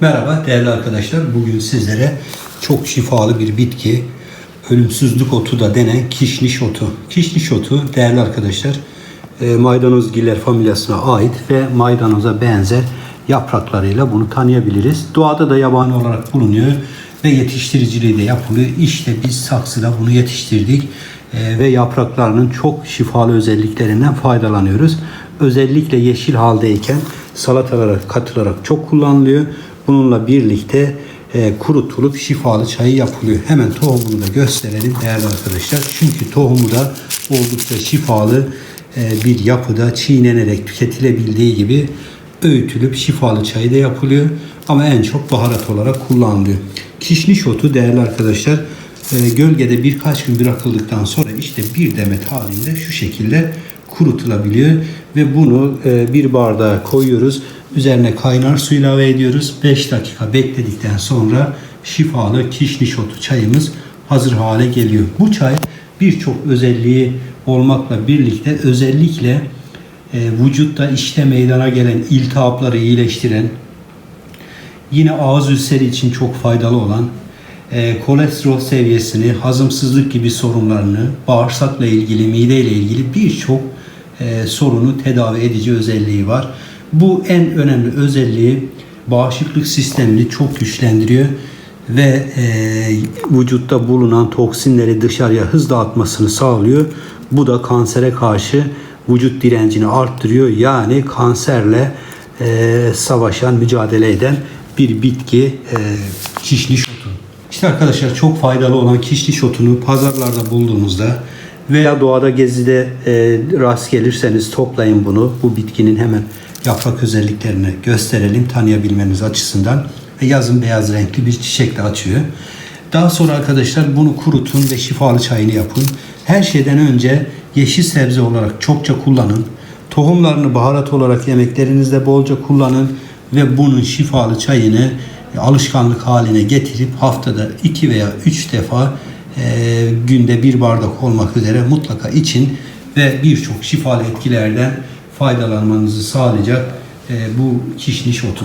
Merhaba değerli arkadaşlar. Bugün sizlere çok şifalı bir bitki, ölümsüzlük otu da denen kişniş otu. Kişniş otu değerli arkadaşlar e, maydanozgiller familyasına ait ve maydanoza benzer yapraklarıyla bunu tanıyabiliriz. Doğada da yabani olarak bulunuyor ve yetiştiriciliği de yapılıyor. İşte biz saksıda bunu yetiştirdik e, ve yapraklarının çok şifalı özelliklerinden faydalanıyoruz. Özellikle yeşil haldeyken salatalara katılarak çok kullanılıyor. Bununla birlikte e, kurutulup şifalı çayı yapılıyor. Hemen tohumunu da gösterelim değerli arkadaşlar. Çünkü tohumu da oldukça şifalı e, bir yapıda çiğnenerek tüketilebildiği gibi öğütülüp şifalı çayı da yapılıyor. Ama en çok baharat olarak kullanılıyor. Kişniş otu değerli arkadaşlar e, gölgede birkaç gün bırakıldıktan sonra işte bir demet halinde şu şekilde kurutulabiliyor ve bunu e, bir bardağa koyuyoruz. Üzerine kaynar su ilave ediyoruz. 5 dakika bekledikten sonra şifalı kişniş otu çayımız hazır hale geliyor. Bu çay birçok özelliği olmakla birlikte özellikle e, vücutta işte meydana gelen iltihapları iyileştiren, yine ağız ülseri için çok faydalı olan, e, kolesterol seviyesini, hazımsızlık gibi sorunlarını, bağırsakla ilgili, mideyle ilgili birçok e, sorunu tedavi edici özelliği var. Bu en önemli özelliği bağışıklık sistemini çok güçlendiriyor ve e, vücutta bulunan toksinleri dışarıya hızla atmasını sağlıyor. Bu da kansere karşı vücut direncini arttırıyor. Yani kanserle e, savaşan, mücadele eden bir bitki e, kişniş otu. İşte arkadaşlar çok faydalı olan kişniş otunu pazarlarda bulduğunuzda veya doğada gezide e, rast gelirseniz toplayın bunu. Bu bitkinin hemen yaprak özelliklerini gösterelim tanıyabilmeniz açısından. Ve yazın beyaz renkli bir çiçek açıyor. Daha sonra arkadaşlar bunu kurutun ve şifalı çayını yapın. Her şeyden önce yeşil sebze olarak çokça kullanın. Tohumlarını baharat olarak yemeklerinizde bolca kullanın ve bunun şifalı çayını alışkanlık haline getirip haftada iki veya üç defa e, günde bir bardak olmak üzere mutlaka için ve birçok şifalı etkilerden faydalanmanızı sağlayacak e, bu kişniş otu.